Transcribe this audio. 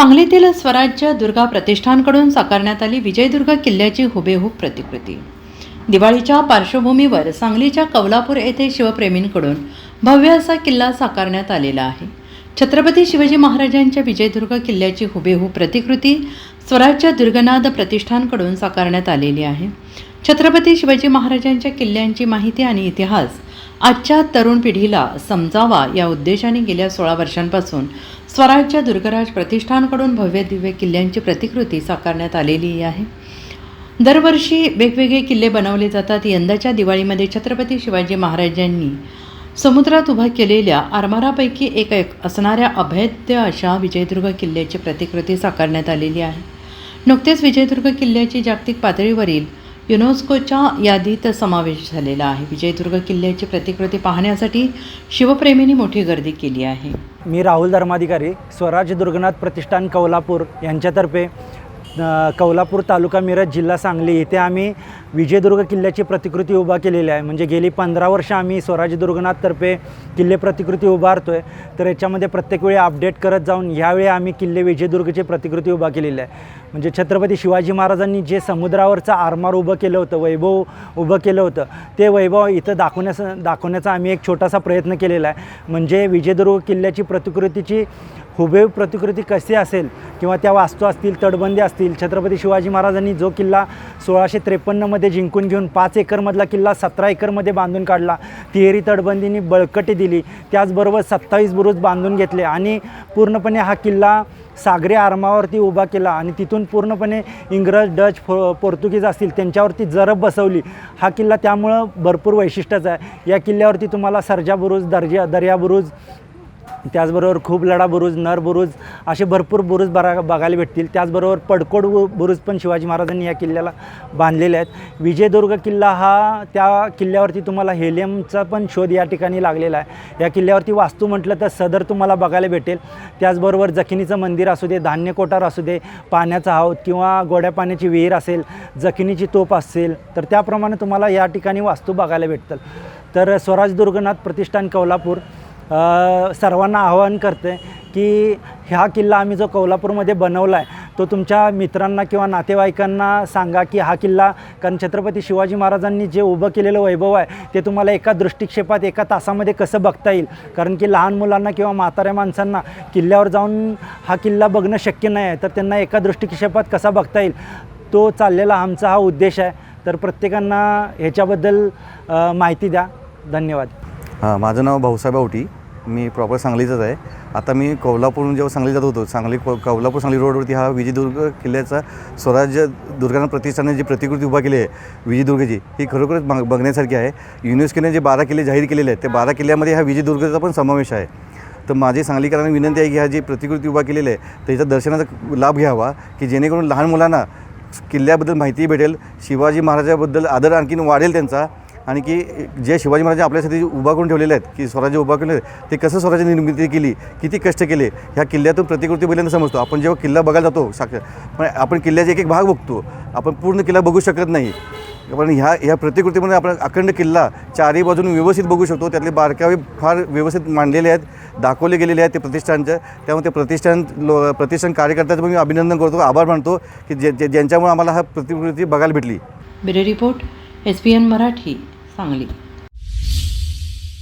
सांगलीतील स्वराज्य दुर्गा प्रतिष्ठानकडून साकारण्यात आली विजयदुर्ग किल्ल्याची हुबेहूब प्रतिकृती. दिवाळीच्या पार्श्वभूमीवर सांगलीच्या कौलापूर येथे शिवप्रेमींकडून भव्य असा किल्ला साकारण्यात आलेला आहे. छत्रपती शिवाजी महाराजांच्या विजयदुर्ग किल्ल्याची हुबेहूब प्रतिकृती स्वराज्य दुर्गनाथ प्रतिष्ठानकडून साकारण्यात आलेली आहे. छत्रपती शिवाजी महाराजांच्या किल्ल्यांची माहिती आणि इतिहास आजच्या तरुण पिढीला समजावा या उद्देशाने गेल्या सोळा वर्षांपासून स्वराज्य दुर्गराज प्रतिष्ठानकडून भव्य दिव्य किल्ल्यांची प्रतिकृती साकारण्यात आलेली आहे. दरवर्षी वेगवेगळे किल्ले बनवले जातात. यंदाच्या दिवाळीमध्ये छत्रपती शिवाजी महाराजांनी समुद्रात उभा केलेल्या आरमारापैकी एक एक असणाऱ्या अभेद्य अशा विजयदुर्ग किल्ल्याची प्रतिकृती साकारण्यात आलेली आहे. नुकतेच विजयदुर्ग किल्ल्याची जागतिक पातळीवरील युनेस्कोच्या यादीत समावेश झालेला आहे. विजयदुर्ग किल्ल्याची प्रतिकृती पाहण्यासाठी शिवप्रेमींनी मोठी गर्दी केली आहे. मी राहुल धर्माधिकारी स्वराज दुर्गनाथ प्रतिष्ठान कौलापूर यांच्यातर्फे कोल्हापूर कौलापूर तालुका मिरज जिल्हा सांगली येथे आम्ही विजयदुर्ग किल्ल्याची प्रतिकृती उभा केलेली आहे. म्हणजे गेली पंधरा वर्ष आम्ही स्वराज दुर्गनाथतर्फे किल्ले प्रतिकृती उभारतो आहे तर याच्यामध्ये प्रत्येक वेळी अपडेट करत जाऊन ह्यावेळी आम्ही किल्ले विजयदुर्गची प्रतिकृती उभा केलेली आहे. म्हणजे छत्रपती शिवाजी महाराजांनी जे समुद्रावरचं आरमार उभं केलं होतं वैभव उभं केलं होतं ते वैभव इथं दाखवण्यास दाखवण्याचा आम्ही एक छोटासा प्रयत्न केलेला आहे. म्हणजे विजयदुर्ग किल्ल्याची प्रतिकृतीची हुबेहूब प्रतिकृती कशी असेल किंवा त्या वास्तू असतील तटबंदी असतील छत्रपती शिवाजी महाराजांनी जो किल्ला सोळाशे त्रेपन्नमध्ये जिंकून घेऊन पाच एकरमधला किल्ला सतरा एकरमध्ये बांधून काढला. तिहेरी तटबंदीनी बळकटी दिली. त्याचबरोबर सत्तावीस बुरुज बांधून घेतले आणि पूर्णपणे हा किल्ला सागरी आरमावरती उभा केला आणि तिथून पूर्णपणे इंग्रज डच फो पोर्तुगीज असतील त्यांच्यावरती जरब बसवली. हा किल्ला त्यामुळं भरपूर वैशिष्ट्यच आहे. या किल्ल्यावरती तुम्हाला सर्जा बुरुज दर्जा दर्या बुरुज त्याचबरोबर खूप लढा बुरुज नर बुरुज असे भरपूर बुरुज बरा बघायला भेटतील. त्याचबरोबर पडकोड बुरुज पण शिवाजी महाराजांनी या किल्ल्याला बांधलेले आहेत. विजयदुर्ग किल्ला हा त्या किल्ल्यावरती तुम्हाला हेलियमचा पण शोध या ठिकाणी लागलेला आहे. या किल्ल्यावरती वास्तू म्हटलं तर सदर तुम्हाला बघायला भेटेल. त्याचबरोबर जखिनीचं मंदिर असू दे धान्य कोठार असू दे पाण्याचा हौद किंवा गोड्या पाण्याची विहीर असेल जखिनीची तोप असेल तर त्याप्रमाणे तुम्हाला या ठिकाणी वास्तू बघायला भेटतील तर स्वराज दुर्गनाथ प्रतिष्ठान कोल्हापूर. सर्वांना आवाहन करते की ह्या किल्ला आम्ही जो कोल्हापूरमध्ये बनवला आहे तो तुमच्या मित्रांना किंवा नातेवाईकांना सांगा की हा किल्ला कारण छत्रपती शिवाजी महाराजांनी जे उभं केलेलं वैभव आहे ते तुम्हाला एका दृष्टिक्षेपात एका तासामध्ये कसं बघता येईल? कारण की लहान मुलांना किंवा म्हाताऱ्या माणसांना किल्ल्यावर जाऊन हा किल्ला बघणं शक्य नाही आहे तर त्यांना एका दृष्टिक्षेपात कसा बघता येईल? तो चाललेला आमचा हा उद्देश आहे. तर प्रत्येकांना ह्याच्याबद्दल माहिती द्या. धन्यवाद. हां माझं नाव भाऊसाहेब आवटी. मी प्रॉपर सांगलीचाच आहे. आता मी कोल्हापूरहून जेव्हा सांगली जात होतो सांगली कोल्हापूर सांगली रोडवरती हा विजयदुर्ग किल्ल्याचा स्वराज्य दुर्गाना प्रतिष्ठाने जी प्रतिकृती उभा केली आहे विजयदुर्गची ही खरोखरच बघ बघण्यासारखी आहे. युनेस्कोने जे बारा किल्ले जाहीर केलेले आहेत त्या बारा किल्ल्यामध्ये हा विजयदुर्गचा पण समावेश आहे. तर माझी सांगलीकरांना विनंती आहे की ह्या जी प्रतिकृती उभा केलेली आहे त्याच्या दर्शनाचा लाभ घ्यावा की जेणेकरून लहान मुलांना किल्ल्याबद्दल माहिती भेटेल शिवाजी महाराजाबद्दल आदर आणखीन वाढेल त्यांचा आणि की जे शिवाजी महाराज आपल्यासाठी उभा करून ठेवलेले आहेत की स्वराज्य उभा करून ते कसं स्वराज्य निर्मिती केली किती कष्ट केले ह्या किल्ल्यातून प्रतिकृती पहिल्यांदा समजतो. आपण जेव्हा किल्ला बघायला जातो साक्ष पण आपण किल्ल्याचे एक एक भाग बघतो. आपण पूर्ण किल्ला बघू शकत नाही. पण ह्या ह्या प्रतिकृतीमध्ये आपण अखंड किल्ला चारही बाजून व्यवस्थित बघू शकतो. त्यातले बारकावे फार व्यवस्थित मांडलेले आहेत दाखवले गेलेले आहेत ते प्रतिष्ठानचं. त्यामुळे ते प्रतिष्ठान लो प्रतिष्ठान कार्यकर्त्याचं मी अभिनंदन करतो आभार मानतो की जे जे- ज्यांच्यामुळे आम्हाला हा प्रतिकृती बघायला भेटली. Bureau report. S P N Marathi Sangli.